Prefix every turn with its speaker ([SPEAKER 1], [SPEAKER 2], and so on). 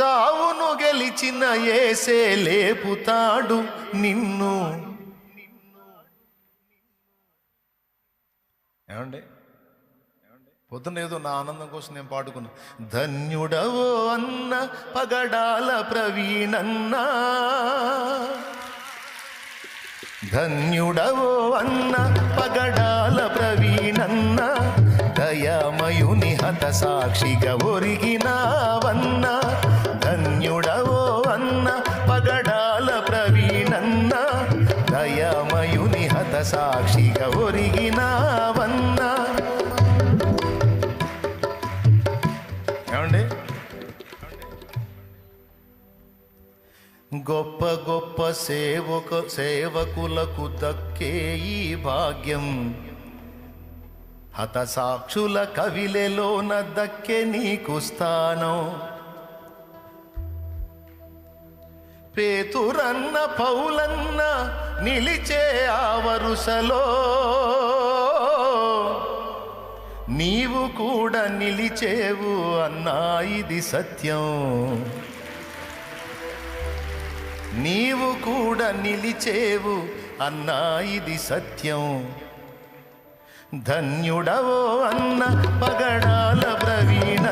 [SPEAKER 1] చావును గెలిచిన ఏసే లేపుతాడు నిన్ను.
[SPEAKER 2] ఏమండి? పొద్దున ఏదో నా ఆనందం కోసం నేను పాడుకున్నా.
[SPEAKER 1] ధన్యుడవో అన్న పగడాల ప్రవీణన్నా. ధన్యుడవో అన్న పగడాల దయామయుని హత సాక్షిగా ఒరిగినావన్న. ధన్యుడవో అన్న పగడాల ప్రవీణన్న. దయామయుని హత సాక్షిగా ఒరిగినావన్న.
[SPEAKER 2] ఏమండి?
[SPEAKER 1] గొప్ప గొప్ప సేవక సేవకులకు దక్కే ఈ భాగ్యం. హతసాక్షుల కవిలెలోన దక్కే నీకు స్థానం. పేతురన్న పౌలన్న నిలిచే ఆ వరుసలో నీవు కూడా నిలిచేవు అన్నా ఇది సత్యం. నీవు కూడా నిలిచేవు అన్నా ఇది సత్యం. ధన్యుడవో అన్న పగడాల ప్రవీణ